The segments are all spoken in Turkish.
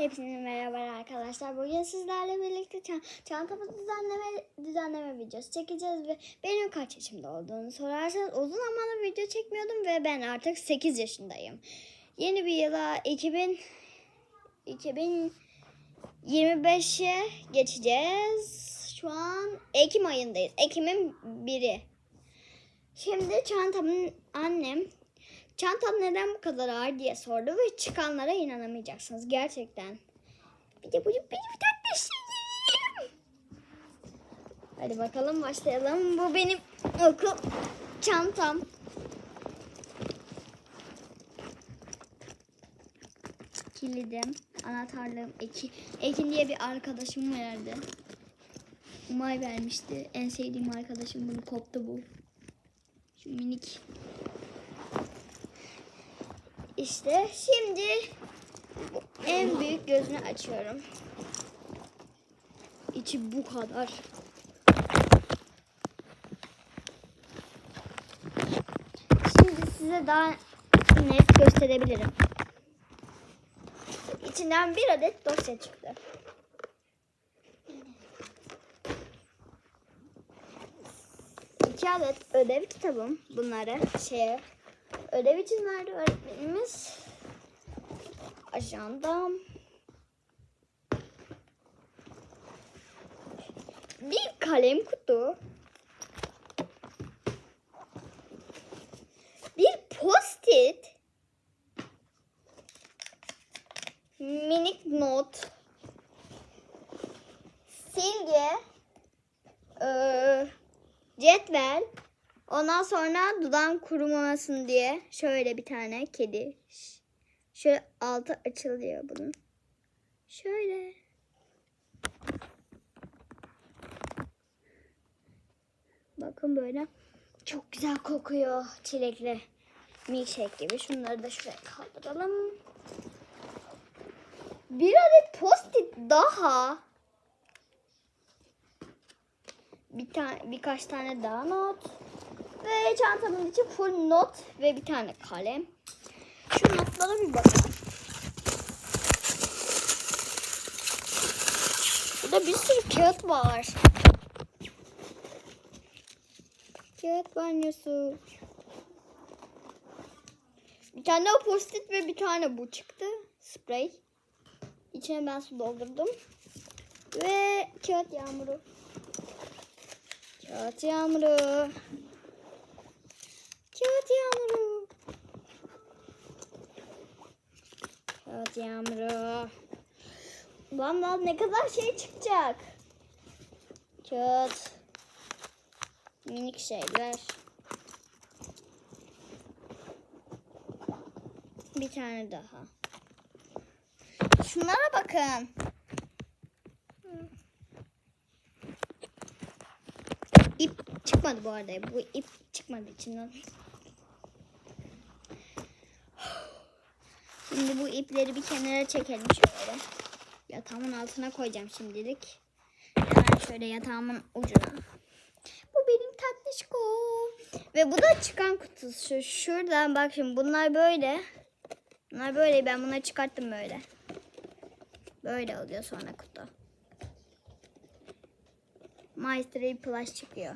Hepinize merhaba arkadaşlar. Bugün sizlerle birlikte çan çantamı düzenleme düzenleme videosu çekeceğiz ve benim kaç yaşımda olduğunu sorarsanız uzun zamandır video çekmiyordum ve ben artık 8 yaşındayım. Yeni bir yıla 2000 2025'e geçeceğiz. Şu an Ekim ayındayız. Ekim'in biri. Şimdi çantamın annem Çantam neden bu kadar ağır diye sordu ve çıkanlara inanamayacaksınız gerçekten. Bir de bu benim tatlışım. Hadi bakalım başlayalım. Bu benim okul çantam. Kilidim, anahtarlığım, Eki, Ekin diye bir arkadaşım verdi. Umay vermişti. En sevdiğim arkadaşım bunu koptu bu. Şu minik işte şimdi en büyük gözünü açıyorum. İçi bu kadar. Şimdi size daha net gösterebilirim. İçinden bir adet dosya çıktı. İki adet ödev kitabım bunları şeye ödev için verdi öğretmenimiz. Ajandam. Bir kalem kutu. Bir post-it. Minik not. Silgi. Ee, cetvel. Ondan sonra dudağım kurumamasın diye şöyle bir tane kedi. Şöyle altı açılıyor bunun. Şöyle. Bakın böyle çok güzel kokuyor çilekli milkshake gibi. Şunları da şuraya kaldıralım. Bir adet post-it daha. Bir tane birkaç tane daha not. Ve çantamın içi full not ve bir tane kalem. Şu notlara bir bakalım. Burada bir sürü kağıt var. Kağıt banyosu. Bir tane post-it ve bir tane bu çıktı. Sprey. İçine ben su doldurdum. Ve kağıt yağmuru. Kağıt yağmuru. Kağıt yağmuru. Kağıt yağmuru. Lan lan ne kadar şey çıkacak. Kağıt. Minik şeyler. Bir tane daha. Şunlara bakın. İp çıkmadı bu arada. Bu ip çıkmadı içinden. Şimdi bu ipleri bir kenara çekelim şöyle. Yatağımın altına koyacağım şimdilik. Hemen şöyle yatağımın ucuna. Bu benim tatlışkom. Ve bu da çıkan kutusu. Şuradan bak şimdi bunlar böyle. Bunlar böyle ben bunları çıkarttım böyle. Böyle oluyor sonra kutu. Maestro Plus çıkıyor.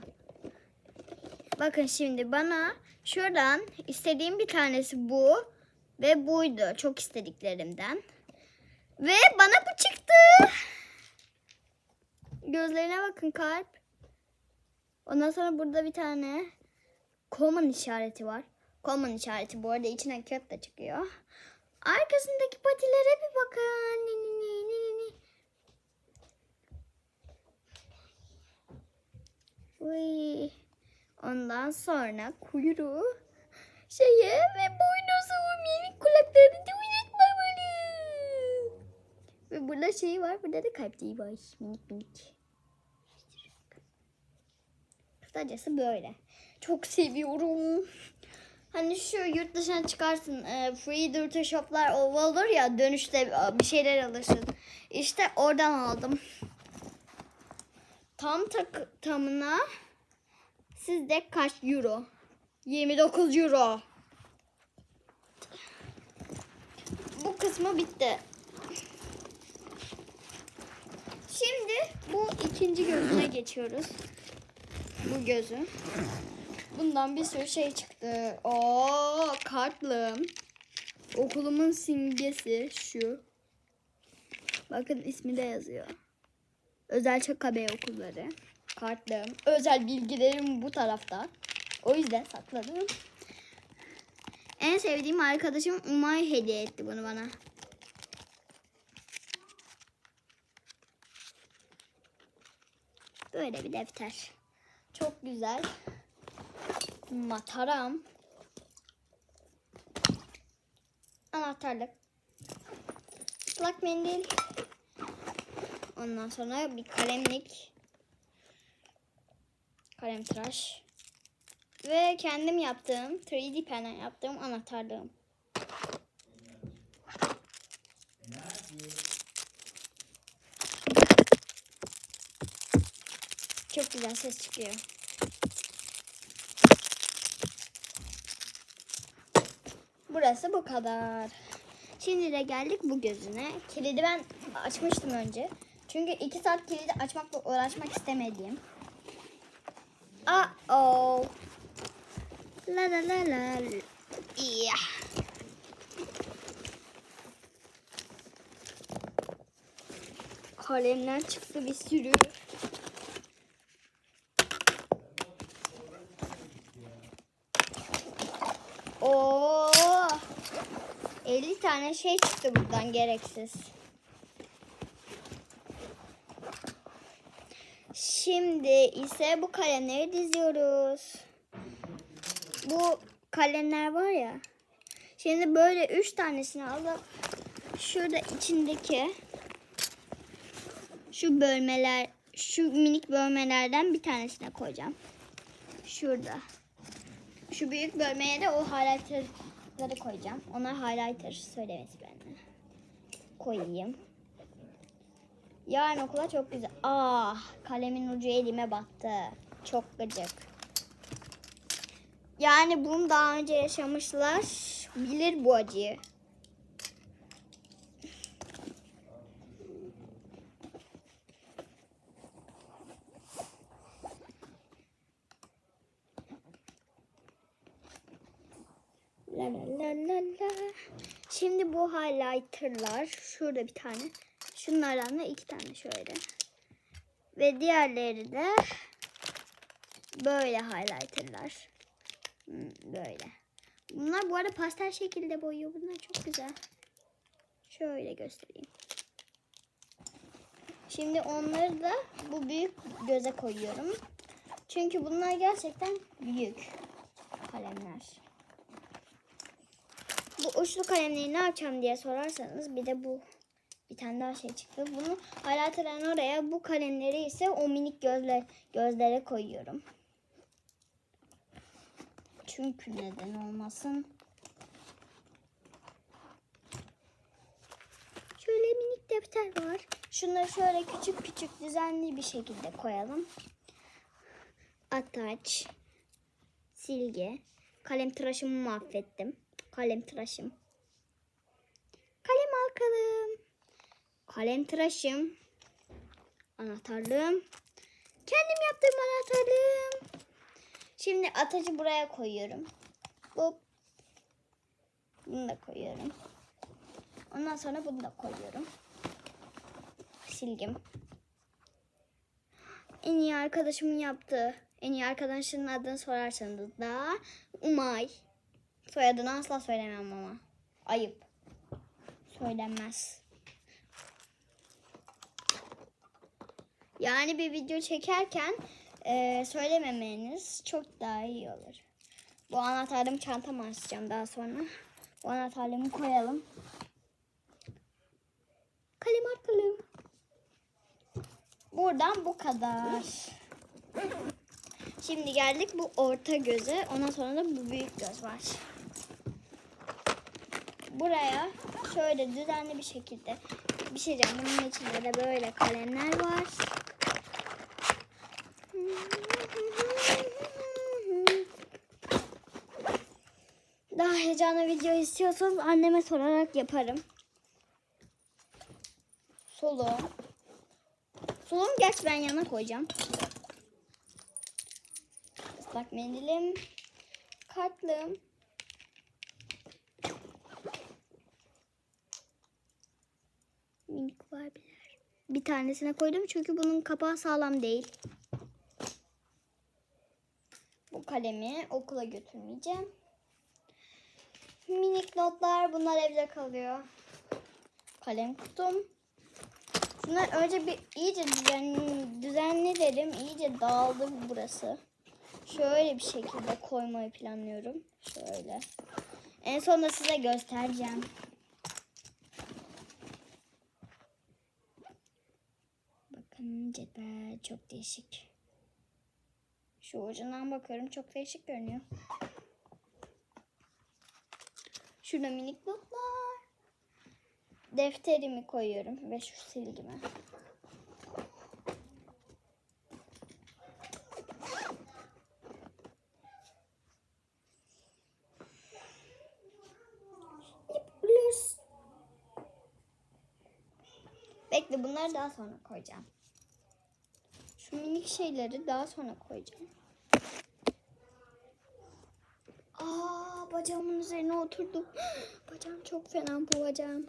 Bakın şimdi bana şuradan istediğim bir tanesi bu ve buydu. Çok istediklerimden. Ve bana bu çıktı. Gözlerine bakın kalp. Ondan sonra burada bir tane common işareti var. Common işareti bu arada içinden kağıt da çıkıyor. Arkasındaki patilere bir bakın. Ni, ni, ni, ni, ni. Ondan sonra kuyruğu şeye ve boynuzu minik kulaklarını da unutmamalı. Ve burada şey var. Burada da kalpçiği var. Minik minik. Kısacası böyle. Çok seviyorum. Hani şu yurt dışına çıkarsın. E, free duty shoplar olur ya dönüşte e, bir şeyler alırsın. İşte oradan aldım. Tam tak tamına sizde kaç euro? 29 euro. Bu kısmı bitti. Şimdi bu ikinci gözüne geçiyoruz. Bu gözü. Bundan bir sürü şey çıktı. Oo kartlığım. Okulumun simgesi şu. Bakın ismi de yazıyor. Özel Çakabe okulları. Kartlığım. Özel bilgilerim bu tarafta. O yüzden sakladım. En sevdiğim arkadaşım Umay hediye etti bunu bana. Böyle bir defter. Çok güzel. Mataram. Anahtarlık. Islak mendil. Ondan sonra bir kalemlik. Kalem tıraş. Ve kendim yaptığım 3D penden yaptığım anahtarlığım. Çok güzel ses çıkıyor. Burası bu kadar. Şimdi de geldik bu gözüne. Kilidi ben açmıştım önce. Çünkü iki saat kilidi açmakla uğraşmak istemediğim. Aa oh. La la la la. Yeah. Kalemler çıktı bir sürü. Oo! 50 tane şey çıktı buradan gereksiz. Şimdi ise bu kalemleri diziyoruz. Bu kalemler var ya. Şimdi böyle üç tanesini alıp şurada içindeki şu bölmeler, şu minik bölmelerden bir tanesine koyacağım. Şurada. Şu büyük bölmeye de o highlighter'ları koyacağım. Ona highlighter söylemesi benden. Koyayım. Yarın okula çok güzel. Ah kalemin ucu elime battı. Çok gıcık. Yani bunu daha önce yaşamışlar. Bilir bu acıyı. La la la la. Şimdi bu highlighterlar şurada bir tane. Şunlardan da iki tane şöyle. Ve diğerleri de böyle highlighterlar. Hmm, Böyle. Bunlar bu arada pastel şekilde boyuyor. Bunlar çok güzel. Şöyle göstereyim. Şimdi onları da bu büyük göze koyuyorum. Çünkü bunlar gerçekten büyük kalemler. Bu uçlu kalemleri ne yapacağım diye sorarsanız bir de bu bir tane daha şey çıktı. Bunu highlighter'ın oraya bu kalemleri ise o minik gözle, gözlere koyuyorum. Çünkü neden olmasın. Şöyle minik defter var. Şunları şöyle küçük küçük düzenli bir şekilde koyalım. Ataç, silgi, kalem tıraşımı mahvettim. Kalem tıraşım. Kalem halkalım. Kalem tıraşım. Anahtarlığım. Kendim yaptığım anahtarlığım. Şimdi atacı buraya koyuyorum. Hop. Bunu da koyuyorum. Ondan sonra bunu da koyuyorum. Silgim. En iyi arkadaşımın yaptığı, en iyi arkadaşının adını sorarsanız da Umay. Soyadını asla söylemem ama. Ayıp. Söylenmez. Yani bir video çekerken e, söylememeniz çok daha iyi olur. Bu anahtarlığımı çantama asacağım daha sonra. Bu anahtarlığımı koyalım. Kalem arkalığım. Buradan bu kadar. Şimdi geldik bu orta göze. Ondan sonra da bu büyük göz var. Buraya şöyle düzenli bir şekilde bir şey diyeceğim. Bunun içinde de böyle kalemler var. Daha heyecanlı video istiyorsanız anneme sorarak yaparım. Solu. Sulumu gerçi ben yana koyacağım. Islak mendilim. Kartlığım. Minik Barbie'ler. Bir tanesine koydum çünkü bunun kapağı sağlam değil. Bu kalemi okula götürmeyeceğim. Minik notlar bunlar evde kalıyor. Kalem kutum. Bunlar önce bir iyice düzen, düzenledim. İyice dağıldı burası. Şöyle bir şekilde koymayı planlıyorum. Şöyle. En sonunda size göstereceğim. Bakın cetvel çok değişik. Şu ucundan bakıyorum çok değişik görünüyor. Şurada minik notlar. Defterimi koyuyorum ve şu silgimi. Bekle bunları daha sonra koyacağım. Şu minik şeyleri daha sonra koyacağım. Aa bacağımın üzerine oturdum. Bacağım çok fena bu bacağım.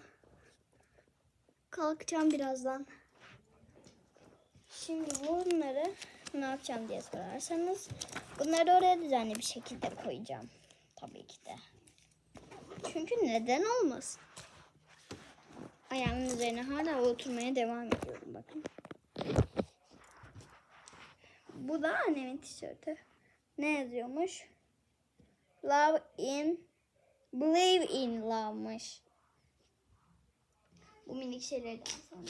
Kalkacağım birazdan. Şimdi bunları ne yapacağım diye sorarsanız bunları oraya düzenli bir şekilde koyacağım. Tabii ki de. Çünkü neden olmasın? Ayağımın üzerine hala oturmaya devam ediyorum bakın. Bu da annemin tişörtü. Ne yazıyormuş? Love in Believe in love'mış. Bu minik şeylerden sonra.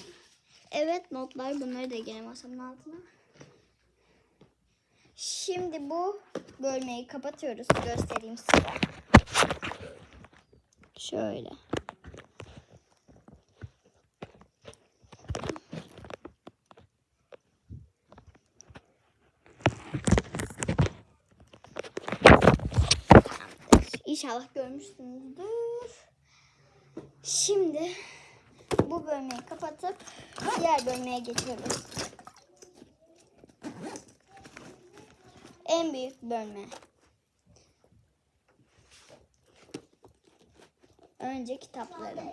Evet notlar bunları da gene masamın altına. Şimdi bu bölmeyi kapatıyoruz. Göstereyim size. Şöyle. Tamamdır. İnşallah görmüşsünüzdür. Şimdi bu bölmeyi kapatıp diğer bölmeye geçiyoruz. En büyük bölme. Önce kitaplarım.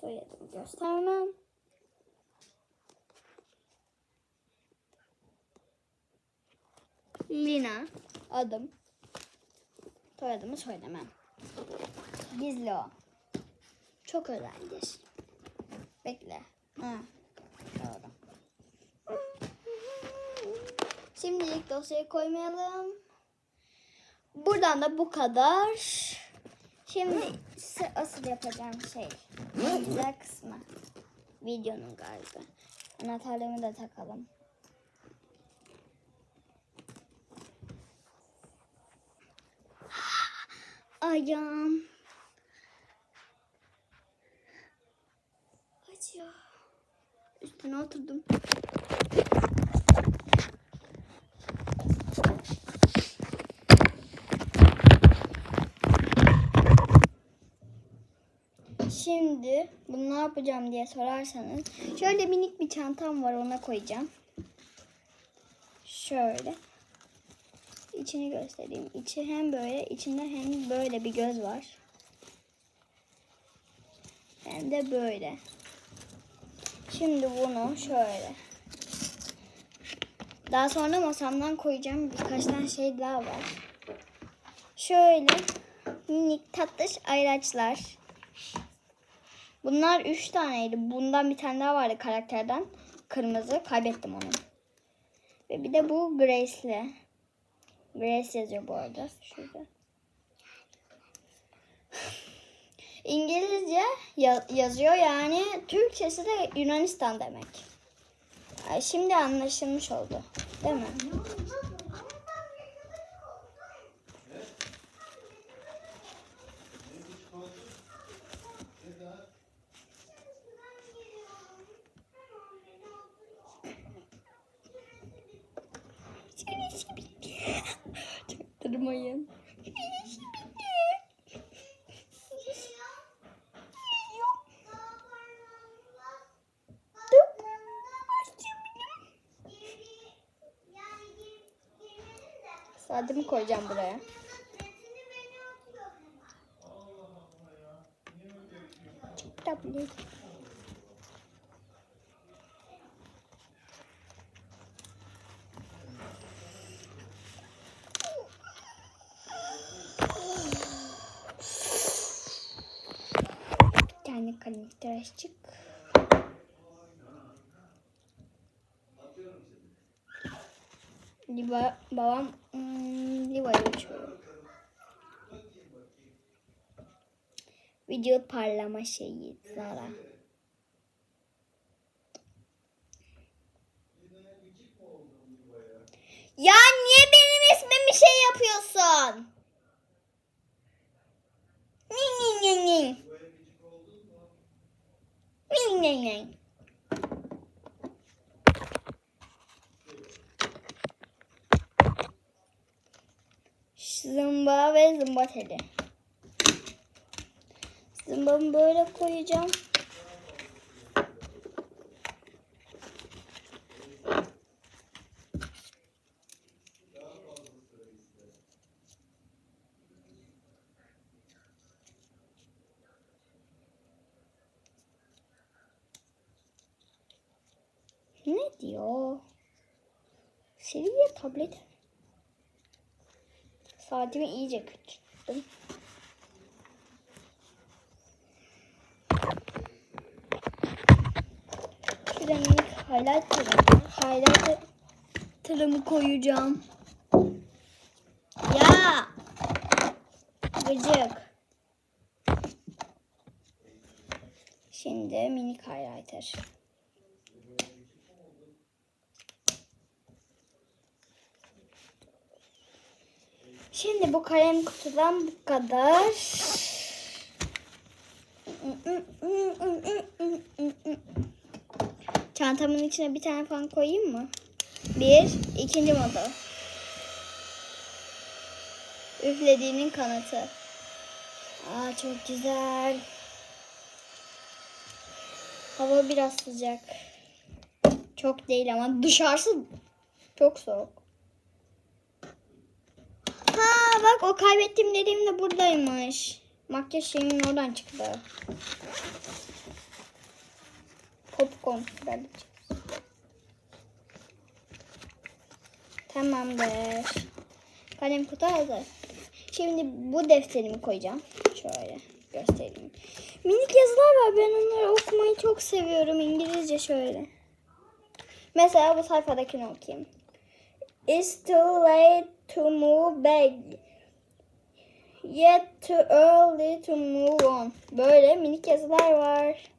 Soyadımı göstermem. Adım. Soyadımı söylemem. Gizli o. Çok özeldir. Bekle. Ha. Doğru. Şimdilik dosyayı koymayalım. Buradan da bu kadar. Şimdi asıl yapacağım şey. Güzel kısmı. Videonun galiba. Anahtarlarımı da takalım. Ayağım. Acıyor. Üstüne oturdum. Şimdi bunu ne yapacağım diye sorarsanız şöyle minik bir çantam var ona koyacağım. Şöyle. İçini göstereyim. İçi hem böyle içinde hem böyle bir göz var. Hem de böyle. Şimdi bunu şöyle. Daha sonra masamdan koyacağım birkaç tane şey daha var. Şöyle minik tatlış ayraçlar. Bunlar üç taneydi. Bundan bir tane daha vardı karakterden. Kırmızı. Kaybettim onu. Ve bir de bu Grace'li. Grace yazıyor bu arada. Şurada. İngilizce ya- yazıyor yani Türkçesi de Yunanistan demek. Şimdi anlaşılmış oldu. Değil mi? kırmayın. Sadimi koyacağım buraya. Tablet. Liva, babam hmm, Liva'yı uçuyor. Video parlama şeyi Zara. Ya niye benim ismimi şey yapıyorsun? Ni ni ni ni. Ni ni ni. Zımba ve zımba teli. Zımbamı böyle koyacağım. Ne diyor? Seviye tablet. Saatimi iyice küçülttüm. Şuraya minik highlighter'ımı, highlighter'ımı koyacağım. Ya! Gıcık. Şimdi minik highlighter. Şimdi bu kalem kutudan bu kadar. Çantamın içine bir tane falan koyayım mı? Bir, ikinci moda. Üflediğinin kanıtı. Aa çok güzel. Hava biraz sıcak. Çok değil ama dışarısı çok soğuk. Bak o kaybettiğim dediğim de buradaymış. Makyaj şeyimin oradan çıktı. Popcorn kraliçe. Tamamdır. Kalem kutu hazır. Şimdi bu defterimi koyacağım. Şöyle göstereyim. Minik yazılar var. Ben onları okumayı çok seviyorum. İngilizce şöyle. Mesela bu sayfadakini okuyayım. It's too late to move back. Yet too early to move on. Böyle minik yazılar var.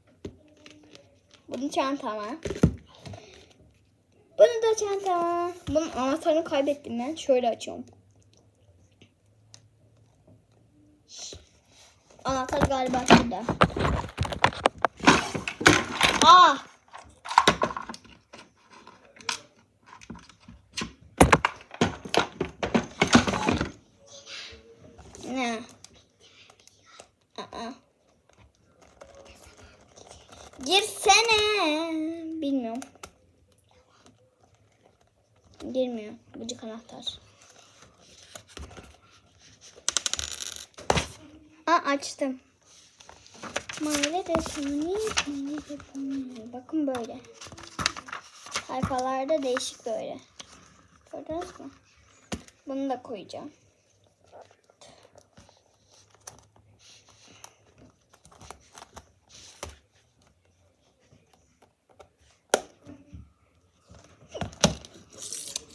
Bunu çantama. Bunu da çantama. Bunun anahtarını kaybettim ben. Şöyle açıyorum. Anahtar galiba şurada. Aa! Ne? Aa. Girsene. Bilmiyorum. Girmiyor. Bıcık anahtar. Açtım. Maalesef Bakın böyle. Sayfalarda değişik böyle. Gördünüz mü? Bunu da koyacağım.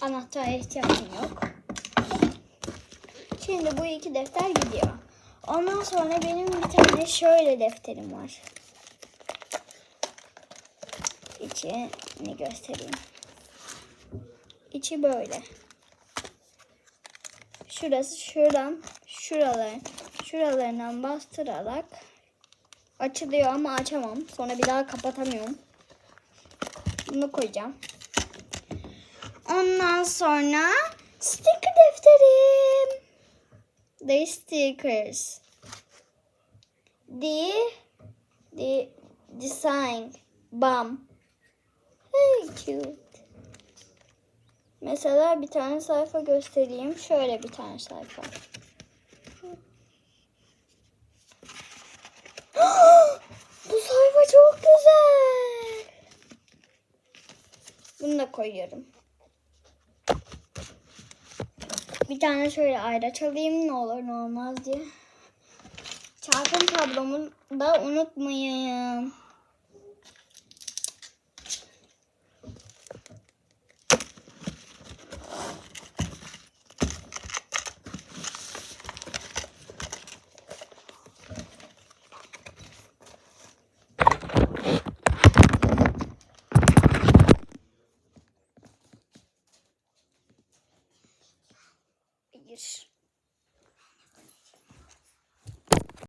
Anahtara ihtiyacım yok. Şimdi bu iki defter gidiyor. Ondan sonra benim bir tane şöyle defterim var. İçini göstereyim. İçi böyle. Şurası şuradan şuralar şuralarından bastırarak açılıyor ama açamam. Sonra bir daha kapatamıyorum. Bunu koyacağım. Ondan sonra sticker defterim. The stickers. The the design. Bam. Very cute. Mesela bir tane sayfa göstereyim. Şöyle bir tane sayfa. Bu sayfa çok güzel. Bunu da koyuyorum. Bir tane şöyle ayraç alayım ne olur ne olmaz diye. Çarpım tablomu da unutmayın.